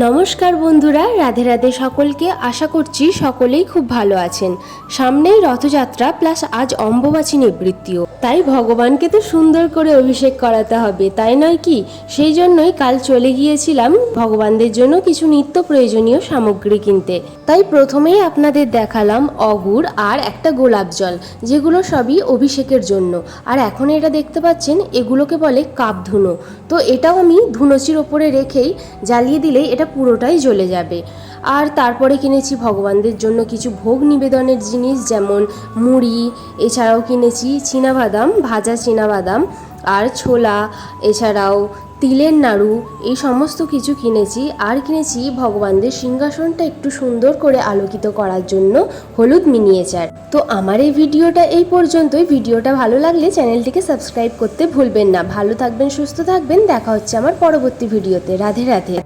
নমস্কার বন্ধুরা, রাধে রাধে সকলকে আশা করছি সকলেই খুব ভালো আছেন। সামনেই রথযাত্রা প্লাস আজ অম্বুবাচী নিবৃত্তিও। তাই ভগবানকে তো সুন্দর করে অভিষেক করাতে হবে, তাই নয় কি? সেই জন্যই কাল চলে গিয়েছিলাম ভগবানদের জন্য কিছু নিত্য প্রয়োজনীয় সামগ্রী কিনতে। তাই প্রথমেই আপনাদের দেখালাম অগুর আর একটা গোলাপ জল, যেগুলো সবই অভিষেকের জন্য। আর এখন এটা দেখতে পাচ্ছেন, এগুলোকে বলে কাপ ধুনো তো এটাও আমি ধুনোচির ওপরে রেখেই জ্বালিয়ে দিলেই এটা পুরোটাই জ্বলে যাবে। আর তারপরে কিনেছি ভগবানদের জন্য কিছু ভোগ নিবেদনের জিনিস, যেমন মুড়ি, এছাড়াও কিনেছি চীনাবাদাম, ভাজা চীনাবাদাম আর ছোলা, এছাড়াও তিলের নাড়ু, এই সমস্ত কিছু কিনেছি। আর কিনেছি ভগবানদের সিংহাসনটা একটু সুন্দর করে আলোকিত করার জন্য হলুদ মিনিয়েচার। তো আমার এই ভিডিওটা এই পর্যন্তই। ভিডিওটা ভালো লাগলে চ্যানেলটিকে সাবস্ক্রাইব করতে ভুলবেন না। ভালো থাকবেন, সুস্থ থাকবেন। দেখা হচ্ছে আমার পরবর্তী ভিডিওতে। রাধে রাধে।